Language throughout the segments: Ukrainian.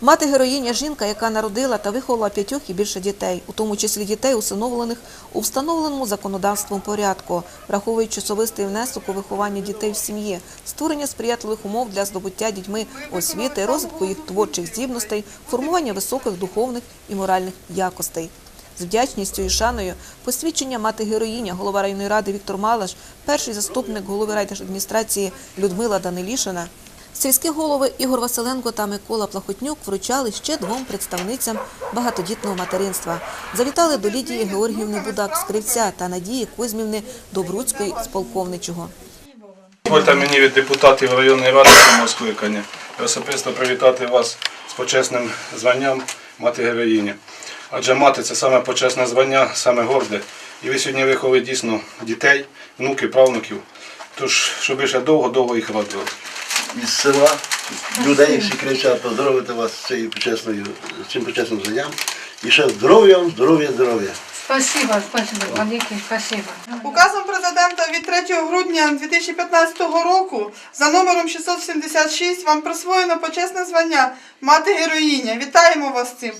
Мати героїня жінка, яка народила та виховала п'ятьох і більше дітей, у тому числі дітей, усиновлених у встановленому законодавством порядку, враховуючи особистий внесок у виховання дітей в сім'ї, створення сприятливих умов для здобуття дітьми освіти, розвитку їх творчих здібностей, формування високих духовних і моральних якостей. З вдячністю і шаною посвідчення мати героїня, голова районної ради Віктор Малаш, перший заступник голови райдержадміністрації Людмила Данилішина, сільські голови Ігор Василенко та Микола Плахотнюк вручали ще двом представницям багатодітного материнства. Завітали до Лідії Георгіївни Будак з Кривця та Надії Кузьмівни Добруцької з Полковничого. Дозвольте мені від депутатів районної ради цього скликання особисто привітати вас з почесним званням мати героїні. Адже мати це саме почесне звання, саме горде. І ви сьогодні виховали дійсно дітей, внуків, правнуків. Тож, щоб ви ще довго-довго їх радили. Із села, людей, які кричать, поздоровити вас з цією почесною, з цим почесним званням. І ще здоров'я, вам, здоров'я, здоров'я. Спасибо, спасибо, велике спасибо. Указом президента від 3 грудня 2015 року за номером 676 вам присвоєно почесне звання мати героїня. Вітаємо вас з цим.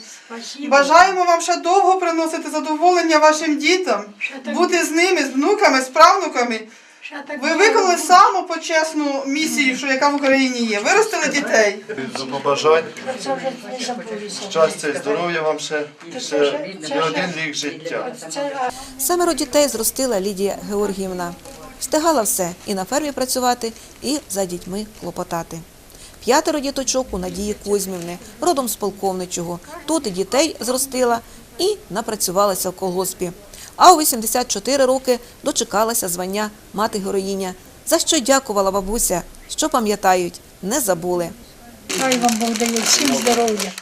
Бажаємо вам ще довго приносити задоволення вашим дітам, бути з ними, з внуками, з правнуками. Ви виконали саму почесну місію, що яка в Україні є. Виростили дітей. Побажань, щастя і здоров'я вам ще, ще не один рік життя. Семеро дітей зростила Лідія Георгіївна. Встигала все і на фермі працювати, і за дітьми клопотати. П'ятеро діточок у Надії Кузьмівни, родом з полковничого. Тут і дітей зростила, і напрацювалася в колгоспі. А у 84 роки дочекалася звання мати героїня, за що дякувала бабуся, що пам'ятають, не забули. хай вам Бог дає всім здоров'я.